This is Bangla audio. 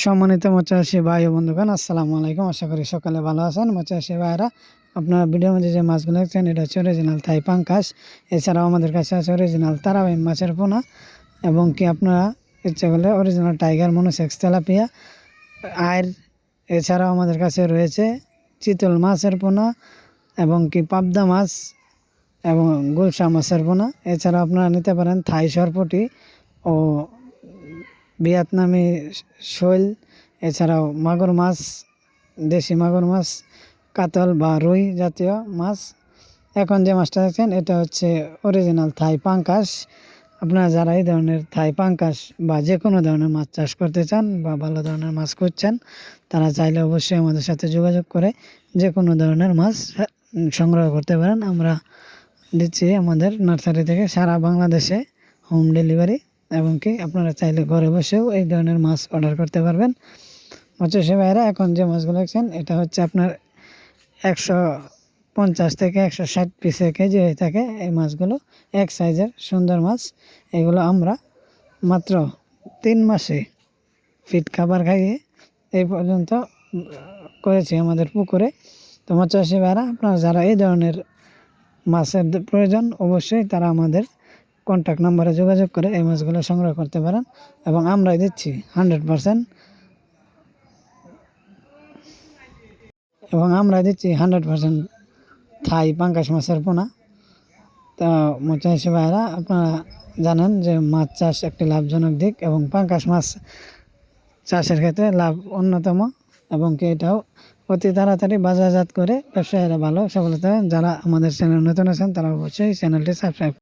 সম্মানিত মচাষী ভাই ও বন্ধুগণ, আসসালামু আলাইকুম। আশা করি সকালে ভালো আছেন। মচাষী ভাইরা আপনার ভিডিওর মধ্যে যে মাছগুলো দেখছেন, এটা হচ্ছে অরিজিনাল থাই পাঙ্কাশ এছাড়াও আমাদের কাছে আছে অরিজিনাল তারাবাই মাছের পোনা এবং কি আপনারা ইচ্ছা করলে অরিজিনাল টাইগার মনোসেক্স তেলাপিয়া আর এছাড়াও আমাদের কাছে রয়েছে চিতল মাছের পোনা এবং কি পাবদা মাছ এবং গুলশা মাছের পোনা। এছাড়া আপনারা নিতে পারেন থাই সরপটি ও ভিয়েতনামি শৈল, এছাড়াও মাগুর মাছ, দেশি মাগুর মাছ, কাতল বা রুই জাতীয় মাছ। এখন যে মাছটা দেখছেন, এটা হচ্ছে অরিজিনাল থাই পাঙ্কাশ। আপনারা যারা এই ধরনের থাই পাঙ্কাশ বা যে কোনো ধরনের মাছ চাষ করতে চান বা ভালো ধরনের মাছ খুঁজছেন, তারা চাইলে অবশ্যই আমাদের সাথে যোগাযোগ করে যে কোনো ধরনের মাছ সংগ্রহ করতে পারেন। আমরা দিচ্ছি আমাদের নার্সারি থেকে সারা বাংলাদেশে হোম ডেলিভারি। এবং কি আপনারা চাইলে ঘরে বসেও এই ধরনের মাছ অর্ডার করতে পারবেন। মৎস্য ভাইরা, এখন যে মাছগুলো দেখছেন, এটা হচ্ছে আপনার একশো পঞ্চাশ থেকে একশো ষাট পিসে কেজি হয়ে থাকে এই মাছগুলো। এক সাইজের সুন্দর মাছ। এগুলো আমরা মাত্র তিন মাসে ফিট খাবার খাইয়ে এই পর্যন্ত করেছি আমাদের পুকুরে। তো মৎস্য ভাইরা, আপনারা যারা এই ধরনের মাছের প্রয়োজন, অবশ্যই তারা আমাদের কন্ট্যাক্ট নাম্বারে যোগাযোগ করে এই মাছগুলো সংগ্রহ করতে পারেন এবং আমরাই দিচ্ছি হান্ড্রেড পারসেন্ট এবং আমরা দিচ্ছি হান্ড্রেড পারসেন্ট থাই পাঙ্কাশ মাছের পোনা। তো মচাইশি ভাইরা, আপনারা জানেন যে মাছ চাষ একটি লাভজনক দিক এবং পাঙ্কাশ মাছ চাষের ক্ষেত্রে লাভ অন্যতম এবং কি এটাও অতি তাড়াতাড়ি বাজারজাত করে ব্যবসায়ীরা ভালো সফলতা যারা আমাদের চ্যানেল নতুন আছেন, তারা অবশ্যই চ্যানেলটি সাবস্ক্রাইব